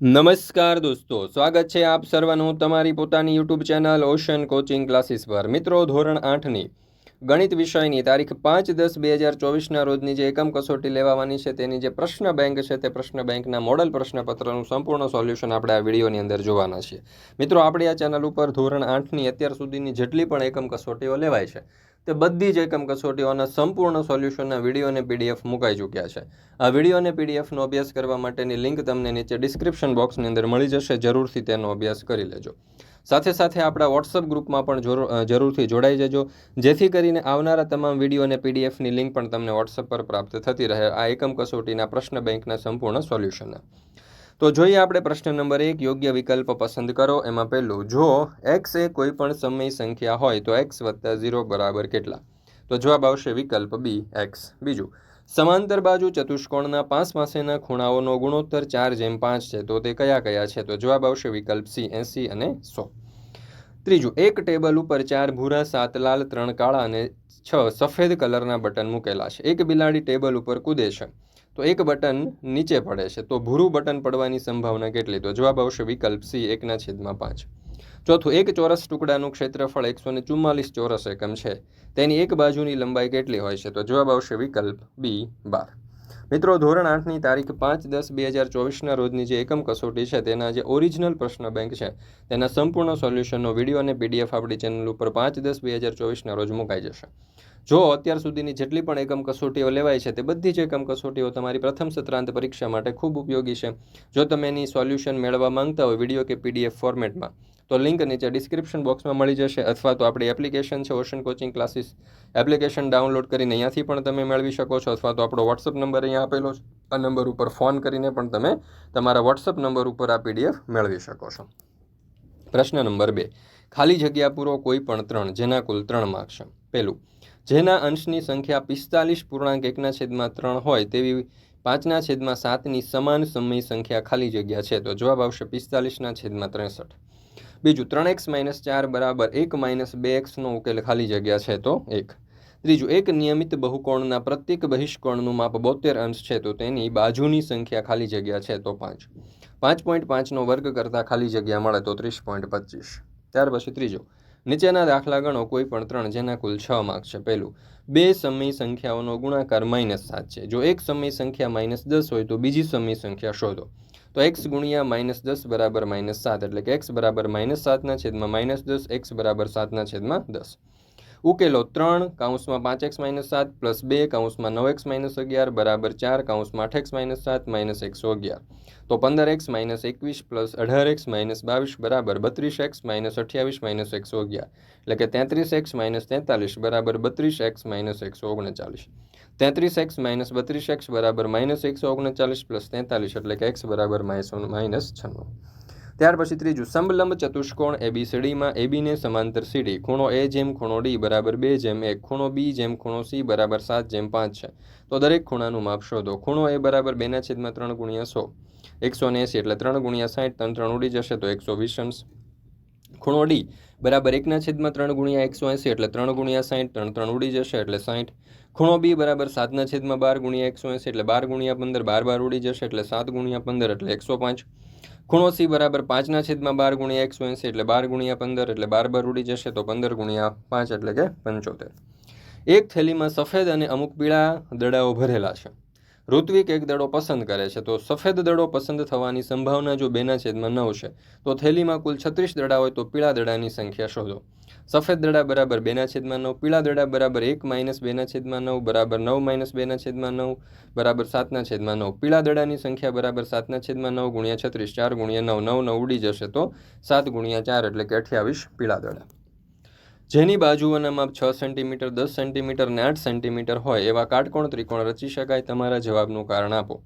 નમસ્કાર દોસ્તો, સ્વાગત છે આપ સર્વનું તમારી પોતાની YouTube channel ocean coaching classes પર. મિત્રો, ધોરણ આઠની ગણિત વિષયની તારીખ પાંચ દસ બે હજાર ચોવીસના રોજની જે એકમ કસોટી લેવાની છે, તેની જે પ્રશ્ન બેંક છે, તે પ્રશ્ન બેંકના મોડલ પ્રશ્નપત્રનું સંપૂર્ણ સોલ્યુશન આપણે આ વિડીયોની અંદર જોવાના છીએ મિત્રો, આપણી આ ચેનલ ઉપર ધોરણ આઠની અત્યાર સુધીની જેટલી પણ એકમ કસોટીઓ લેવાય છે તે બધી જ એકમ કસોટીઓના સંપૂર્ણ સોલ્યુશનના વીડિયો અને પીડીએફ મુકાઈ ચૂક્યા છે. આ વીડિયો અને પીડીએફનો અભ્યાસ કરવા માટેની લિંક તમને નીચે ડિસ્ક્રિપ્શન બોક્સની અંદર મળી જશે. જરૂરથી તેનો અભ્યાસ કરી લેજો. સાથે સાથે આપણા વોટ્સઅપ ગ્રુપમાં પણ જરૂરથી જોડાઈ જજો. જેથી કરીને આવનારા તમામ વીડિયો અને પીડીએફની લિંક પણ તમને વોટ્સઅપ પર પ્રાપ્ત થતી રહે. આ એકમ કસોટીના પ્રશ્ન બેંકના સંપૂર્ણ સોલ્યુશનના. તો જોઈએ આપણે પ્રશ્ન નંબર એક, યોગ્ય વિકલ્પ પસંદ કરો. એમાં પહેલું, જો એક્સ એ કોઈ પણ સમય સંખ્યા હોય તો એક્સ વત્તા ઝીરો બરાબર કેટલા? તો જવાબ આવશે વિકલ્પ બી એક્સ બીજું, સમાંતર બાજુ ચતુષ્કોણના પાંચ પાસેના ખૂણાઓનો ગુણોત્તર ચાર જેમ પાંચ છે, તો તે કયા કયા છે? તો જવાબ આવશે વિકલ્પ સી, એંસી અને સો. ત્રીજું, એક ટેબલ ઉપર ચાર ભૂરા, સાત લાલ, ત્રણ કાળા અને છ સફેદ કલરના બટન મૂકેલા છે. એક બિલાડી ટેબલ ઉપર કૂદે છે. તો એક બટન નીચે પડે છે. તો ભૂરું બટન પડવાની સંભાવના કેટલી? તો જવાબ આવશે વિકલ્પ સી એકના છેદમાં પાંચ. ચોથું, એક ચોરસ ટુકડાનું ક્ષેત્રફળ એકસો ને ચુમ્માલીસ ચોરસ એકમ છે. તેની એક બાજુની લંબાઈ કેટલી હોય છે? તો જવાબ આવશે વિકલ્પ બી, બાર. મિત્રો, ધોરણ આઠની તારીખ પાંચ દસ બે હજાર ચોવીસના રોજની જે એકમ કસોટી છે, તેના જે ઓરિજિનલ પ્રશ્ન બેંક છે, તેના સંપૂર્ણ સોલ્યુશનનો વીડિયો અને પીડીએફ આપણી ચેનલ ઉપર પાંચ દસ બે હજાર ચોવીસના રોજ મુકાઈ જશે. જો અત્યાર સુધીની જેટલી પણ એકમ કસોટીઓ લેવાય છે, તે બધી જ એકમ કસોટીઓ તમારી પ્રથમ સત્રાંત પરીક્ષા માટે ખૂબ ઉપયોગી છે. જો તમે એની સોલ્યુશન મેળવવા માંગતા હોય વીડિયો કે પીડીએફ ફોર્મેટમાં તો લિંક નીચે ડિસ્ક્રિપ્શન બોક્સમાં મળી જશે અથવા તો આપણી એપ્લિકેશન છે ocean coaching classes application download કરીને અહીંયાથી પણ તમે મેળવી શકો છો અથવા તો આપણો વોટ્સઅપ નંબર અહીંયા આપેલો છે. આ નંબર ઉપર ફોન કરીને પણ તમે તમારા વોટ્સઅપ નંબર ઉપર આ પીડીએફ મેળવી શકો છો. પ્રશ્ન નંબર બે. ખાલી જગ્યા પૂરો કોઈ પણ ત્રણ, જેના કુલ ત્રણ માર્ક છે. પહેલું, જેના અંશની સંખ્યા પિસ્તાલીસ પૂર્ણાંક એકના છેદમાં ત્રણ હોય તેવી પાંચના છેદમાં સાતની સમાન સમય સંખ્યા ખાલી જગ્યા છે, તો જવાબ આવશે પિસ્તાલીસના છેદમાં ત્રેસઠ. બીજું ત્રણ એક્સ માઇનસ ચાર બરાબર એક માઇનસ બે એક્સનો ઉકેલ ખાલી જગ્યા છે તો એક. ત્રીજું, એક નિયમિત બહુકોણના પ્રત્યેક બહિષ્કોણનું માપ બોતેર અંશ છે તો તેની બાજુની સંખ્યા ખાલી જગ્યા છે તો પાંચ. પાંચ પોઈન્ટ પાંચનો વર્ગ કરતાં ખાલી જગ્યા મળે તો ત્રીસ પોઈન્ટ પચીસ. ત્યાર પછી ત્રીજો, નીચેના દાખલા ગણો કોઈ પણ ત્રણ જેના કુલ છ માર્ક છે. પહેલું, બે સમય સંખ્યાઓનો ગુણાકાર માઇનસ સાત છે. જો એક સમય સંખ્યા માઇનસ દસ હોય તો બીજી સમય સંખ્યા શોધો. તો એક્સ ગુણ્યા માઇનસ દસ બરાબર માઇનસ સાત, એટલે કે એક્સ બરાબર માઇનસ સાતના છેદમાં માઇનસ દસ એક્સ બરાબર સાતના છેદમાં દસ. ઉકેલો ત્રણ કાઉન્સમાં પાંચ એક્સ માઇનસ સાત, પ્લસ બે કાઉન્સમાં નવ એક્સ માઇનસ અગિયાર, બરાબર ચાર કાઉન્સમાં આઠ એક્સ માઇનસ સાત માઇનસ એકસો અગિયાર. તો પંદર એક્સ માઇનસ એકવીસ, પ્લસ અઢાર એક્સ માઇનસ બાવીસ, બરાબર બત્રીસ એક્સ માઇનસ અઠ્યાવીસ માઇનસ એકસો અગિયાર. એટલે કે તેત્રીસ એક્સ માઇનસ તેતાલીસ, બરાબર બત્રીસ એક્સ માઇનસ એકસો ઓગણચાલીસ. તેત્રીસ એક્સ માઇનસ બત્રીસ એક્સ બરાબર માઇનસ એકસો ઓગણચાલીસ પ્લસ તેતાલીસ એટલે કે એક્સ બરાબર માઇનસ છન્નું. ત્યાર પછી ત્રીજું સમલંબ ચતુષ્કોણ એબીસીડીમાં એબીને સમાંતર સીડી ખૂણો એ જેમ ખૂણો ડી બરાબર બે જેમ એક. ખૂણો બી જેમ ખૂણો સી બરાબર સાત જેમ પાંચ છે. તો દરેક ખૂણાનું માપ શોધો. ખૂણો એ બરાબર બેના છેદમાં ત્રણ ગુણ્યા સો. એકસો એંસી એટલે ત્રણ ગુણ્યા સાઠ ત્રણ ત્રણ ઉડી જશે તો એકસો વીસ અંશ. ખૂણો ડી બરાબર એકના છેદમાં ત્રણ ગુણ્યા એકસો એંસી એટલે ત્રણ ગુણ્યા સાઠ ત્રણ ત્રણ ઉડી જશે એટલે સાઠ ખૂણો બી બરાબર સાતના છેદમાં બાર ગુણ્યા એકસો એંસી એટલે બાર ગુણ્યા પંદર, બાર બાર ઉડી જશે એટલે સાત ગુણ્યા પંદર એટલે એકસો પાંચ. ખૂણો સી બરાબર પાંચના છેદમાં બાર ગુણ્યા એકસો એંસી એટલે બાર ગુણ્યા પંદર એટલે બાર બાર ઉડી જશે તો પંદર ગુણ્યા પાંચ એટલે કે પંચોતેર. એક થેલીમાં સફેદ અને અમુક પીળા દડાઓ ભરેલા છે. ઋત્વિક એક દડો પસંદ કરે છે, તો સફેદ દડો પસંદ થવાની સંભાવના જો બેના છેદમાં નવ છે, તો થેલીમાં કુલ છત્રીસ દડા હોય તો પીળા દડાની સંખ્યા શોધો. સફેદ દડા બરાબર બેના છેદમાં નવ, પીળા દડા બરાબર એક માઇનસ બેના છેદમાં નવ, બરાબર નવ માઇનસ બેના છેદમાં નવ, બરાબર સાતના છેદમાં નવ. પીળા દડાની સંખ્યા બરાબર સાતના છેદમાં નવ ગુણ્યા છત્રીસ, ચાર ગુણ્યા નવ નવ નવ ઉડી જશે તો સાત ગુણ્યા ચાર એટલે કે અઠ્યાવીસ પીળા દડા. જેની બાજુઓના માપ છ સેન્ટીમીટર, દસ સેન્ટીમીટર ને આઠ સેન્ટીમીટર હોય એવા કાટકોણ ત્રિકોણ રચી શકાય તમારા જવાબનું કારણ આપો.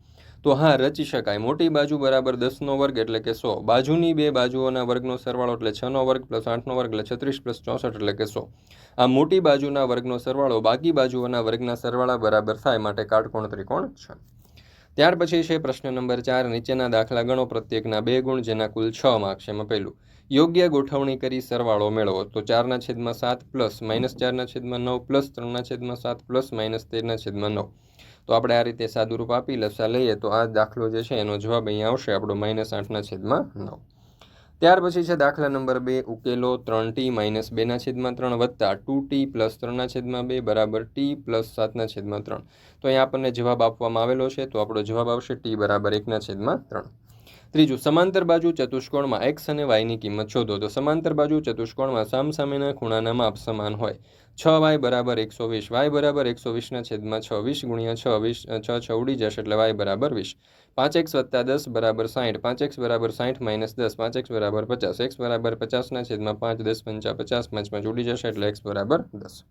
તો હા, રચી શકાય. મોટી બાજુ બરાબર દસનો વર્ગ એટલે કે સો. બાજુની બે બાજુઓના વર્ગનો સરવાળો એટલે છનો વર્ગ પ્લસ આઠનો વર્ગ એટલે છત્રીસ પ્લસ ચોસઠ એટલે કે સો. આ મોટી બાજુના વર્ગનો સરવાળો બાકી બાજુઓના વર્ગના સરવાળા બરાબર થાય માટે કાટકોણ ત્રિકોણ છે. ત્યાર પછી છે પ્રશ્ન નંબર ચાર. નીચેના દાખલા ગણો પ્રત્યેકના બે ગુણ જેના કુલ છ માર્ક્સ એમાં પહેલું. યોગ્ય ગોઠવણી કરી સરવાળો મેળવો. તો ચારના છેદમાં સાત પ્લસ માઇનસ ચારના છેદમાં નવ પ્લસ ત્રણના છેદમાં સાત પ્લસ માઇનસ તેરના છેદમાં નવ. તો આપણે આ રીતે સાદુરૂપ આપી લસા લઈએ તો આ દાખલો જે છે એનો જવાબ અહીંયા આવશે આપણો માઇનસ આઠના છેદમાં નવ. ત્યાર પછી છે દાખલા નંબર બે, ઉકેલો ત્રણ ટી માઇનસ બેના છેદમાં ત્રણ વત્તા ટુ ટી પ્લસ ત્રણના છેદમાં બે બરાબર ટી પ્લસ સાતના છેદમાં ત્રણ. તો અહીંયા આપણને જવાબ આપવામાં આવેલો છે, તો આપણો જવાબ આવશે ટી બરાબર એકના છેદમાં ત્રણ. ત્રીજું, સમાંતર બાજુ ચતુષ્કોણમાં એક્સ અને વાયની કિંમત શોધો. તો સમાંતર બાજુ ચતુષ્કોણમાં સામસામેના ખૂણાના માપ સમાન હોય. છ વાય બરાબર એકસો વીસ વાય બરાબર એકસો વીસના છેદમાં છ વીસ ગુણ્યા છ વીસ છ છ ઉડી જશે એટલે વાય બરાબર વીસ. પાંચ એક્સ વત્તા દસ બરાબર સાઠ પાંચ એક્સ બરાબર સાઠ માઇનસ દસ, પાંચ એક્સ બરાબર પચાસ. એક્સ બરાબર પચાસના છેદમાં પાંચ, દસ, પંચા પચાસ, પાંચ પાંચ ઉડી જશે એટલે એક્સ બરાબર દસ.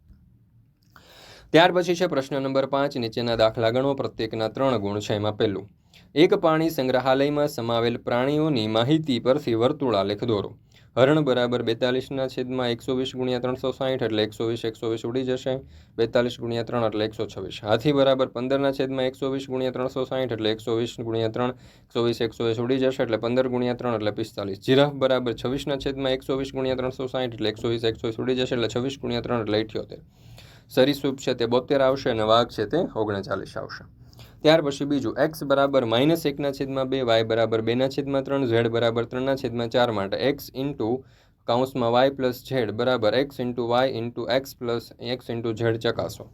ત્યાર પછી છે પ્રશ્ન નંબર પાંચ, નીચેના દાખલા ગણો. પ્રત્યેકના ત્રણ ગુણ છે એમાં પહેલું. એક પાણી સંગ્રહાલયમાં સમાવેલ પ્રાણીઓની માહિતી પરથી વર્તુળાલેખ દોરો. હરણ બરાબર બેતાલીસના છેદમાં એકસો વીસ ગુણ્યા ત્રણસો સાઠ એટલે એકસો વીસ એકસો વીસ ઉડી જશે. બેતાલીસ ગુણ્યા ત્રણ એટલે એકસો છવ્વીસ. હાથી બરાબર પંદરના છેદમાં એકસો વીસ ગુણ્યા ત્રણસો સાઠ એટલે એકસો વીસ ગુણ્યા ત્રણ, એકસો વીસ એકસો વીસ ઉડી જશે એટલે પંદર ગુણ્યા ત્રણ એટલે પિસ્તાલીસ. જીરાફ બરાબર છવ્વીસના છેદમાં એકસો વીસ ગુણ્યા ત્રણસો સાઠ એટલે એકસો વીસ એકસો વીસ ઉડી જશે એટલે છવ્વીસ ગુણ્યા ત્રણ એટલે અઠ્યોતેર સરીસૃપ છે તે બોતેર આવશે અને વાઘ છે તે ઓગણચાલીસ આવશે. ત્યાર પછી બીજું એક્સ બરાબર માઇનસ એકના છેદમાં બે વાય બરાબર બેના છેદમાં ત્રણ ઝેડ બરાબર ત્રણના છેદમાં ચાર માટે એક્સ ઇન્ટુ કાઉન્સમાં વાય પ્લસ ઝેડ બરાબર X into Y into X plus X into Z ચકાસો.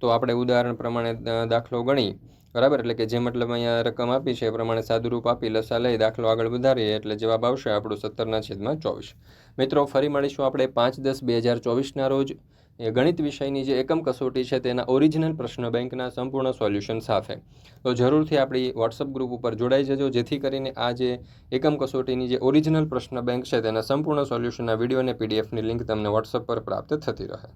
તો આપણે ઉદાહરણ પ્રમાણે દાખલો ગણી બરાબર? એટલે કે જે મતલબ અહીંયા રકમ આપી છે એ પ્રમાણે સાદુરૂપ આપી, લસા લઈ, દાખલો આગળ વધારીએ એટલે જવાબ આવશે આપણું સત્તરના છેદમાં ચોવીસ. મિત્રો, ફરી મળીશું આપણે પાંચ દસ બે હજાર ચોવીસના રોજ. એ ગણિત વિષયની જે એકમ કસોટી છે તેના ઓરિજિનલ પ્રશ્ન બેંકના સંપૂર્ણ સોલ્યુશન સાથે. તો જરૂરથી આપણી વોટ્સઅપ ગ્રુપ ઉપર જોડાઈ જજો, જેથી કરીને આ જે એકમ કસોટીની જે ઓરિજિનલ પ્રશ્ન બેંક છે તેના સંપૂર્ણ સોલ્યુશનના વીડિયો અને પીડીએફની લિંક તમને વોટ્સઅપ પર પ્રાપ્ત થતી રહે.